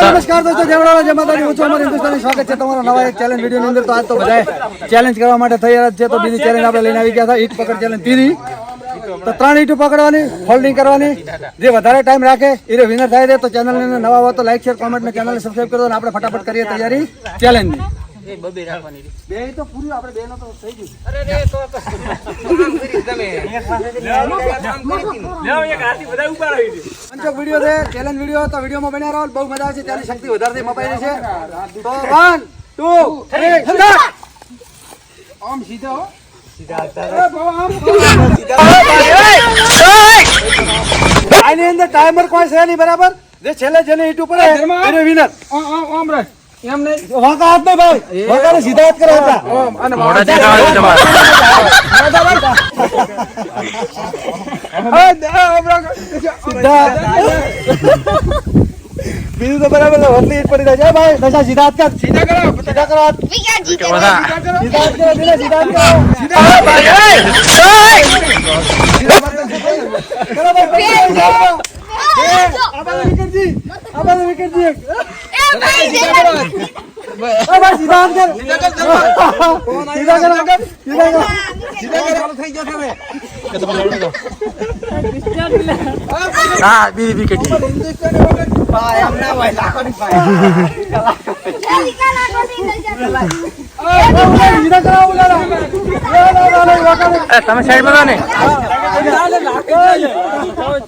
નમસ્કાર. દોસ્તો જય જય માતાજી હું છું હિન્દુસ્તાની. સ્વાગત છે તમારા નવા એક ચેલેન્જ વીડિયો ની અંદર. તો આજ તો બધા ચેલેન્જ કરવા માટે તૈયાર છે. તો બીજી ચેલેન્જ આપણે લઈને આવી ગયા હતા. ઈટ પકડ ચેલેન્જ ત્રીજી તો ત્રણ ઈટો પકડવાની હોલ્ડિંગ કરવાની. જે વધારે ટાઈમ રાખે એ વિનર થાય છે. તો ચેનલ ને નવા હોય તો લાઈક શેર કોમેન્ટ ને ચેનલ સબસ્ક્રાઈબ કરો અને આપણે ફટાફટ કરીએ તૈયારી ચેલેન્જ બે તો પૂરી આપણે બે નો તો થઈ ગયું. પંચોક વીડિયો છે ચેલેન્જ વિડિયો તો વિડીયોમાં બન્યા રહો બહુ મજા આવશે ત્યાંની શક્તિ વધારે મપાઈ છે તો વન ટુ થ્રી સ્ટાર્ટ આમ સીધા આની અંદર ટાઈમર કોઈ છે નહીં બરાબર? જે છેલ્લે જેને ઈટ ઉપર એને વિનર વાંકા હાથ નહીં ભાઈ. વાંકા સીધા હાથ કરો હતા સીધા. બીજું તો બરાબર. વરલી પડી જાય. ભાઈ દશા સીધા હાથ કર. સીધા કરો. સીધા કરો. સીધા હાથ કરો સીધા હાથ કરો. સીધા કરો. ભાઈ સાઈડ કરો. આ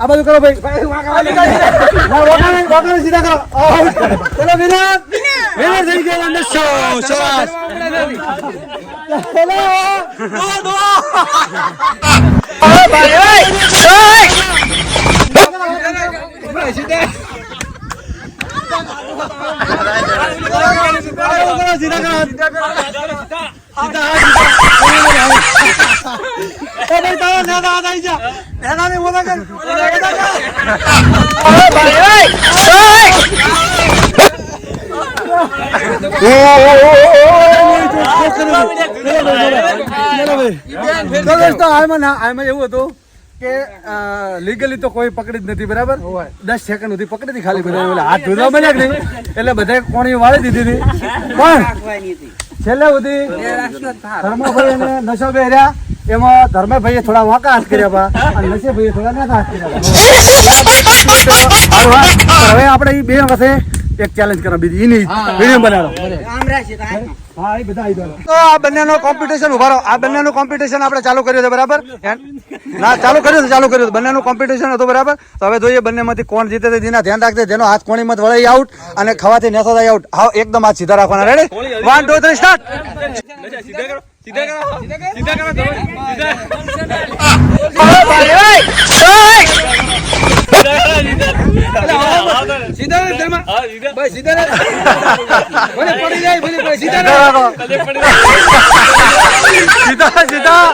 આ બાજુ કરો ભાઈ. સીધા કરો. ચલો વિનર વિનર થઈ ગયો અંદર. સો સરસ ચલો સીધા કરો. સીધા ભાઈ કર. એવું હતું કે લીગલી તો કોઈ પકડી જ નથી બરાબર દસ સેકન્ડ સુધી પકડી હતી ખાલી બધા હાથ ધોધા બન્યા નહીં એટલે બધા કોણી વાળી દીધી હતી પણ છેલ્લે સુધી ધર્મભાઈ અને નશાભાઈ રહ્યા. એમાં ધર્મભાઈએ થોડા વાંકા હાથ કર્યા પા અને નશીભાઈએ થોડા નાકા હાથ કર્યા હવે આપણે એ બે વખતે એક ચેલેન્જ કરો બીજી એની વીડિયો બનાવો. હા એ બધા આવી જાઓ. તો આ બંનેનો કોમ્પિટિશન ઊભા રહો. આ બંનેનું કોમ્પિટિશન આપણે ચાલુ કર્યું છે બરાબર? ના ચાલુ કર્યું છે ચાલુ કર્યું બંનેનું કોમ્પિટિશન હતું બરાબર? તો હવે જોઈએ બંનેમાંથી કોણ જીતે છે તેના ધ્યાન રાખજે. જેનો હાથ કોણી મત વળાઈ આઉટ અને ખવાથી નેસો થાય આઉટ હા એકદમ હાથ સીધા રાખવાના. Ready one two three start સીધા કરો સીધા સીધા સીધા સીધા.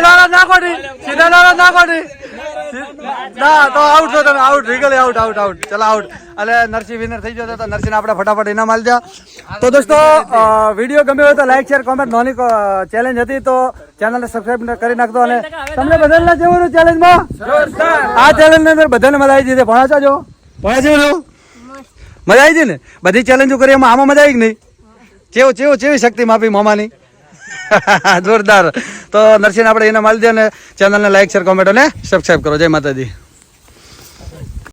નારા ના કોટી સીધા નારા ના કોટી. ના તો આઉટ છો તમે આઉટ રીગલી આઉટ આઉટ આઉટ ચલો આઉટ અને નરસિંહ વિનર થઈ જતો તો નરસિંહ આપણે ફટાફટ ઇનામ આલી દો. તો દોસ્તો વીડિયો ગમ્યો હોય તો લાઈક શેર કોમેન્ટ નોની ચેલેન્જ હતી તો ચેનલને સબસ્ક્રાઇબ કરી નાખતો અને તમને બધાને જેવું ચેલેન્જમાં આ ચેલેન્જની અંદર બધાને મજા આવી જતી ભણાચા છો ભણા છે મજા આવી હતી ને? બધી ચેલેન્જો કરી એમાં આમાં મજા આવી કે નહીં? ચેવો ચેવો ચેવી શક્તિ માપી મામાની? જોરદાર. તો નરસિંહ, આપણે એને માલ દે અને ચેનલને લાઈક શેર કોમેન્ટ અને સબસ્ક્રાઈબ કરો. જય માતાજી.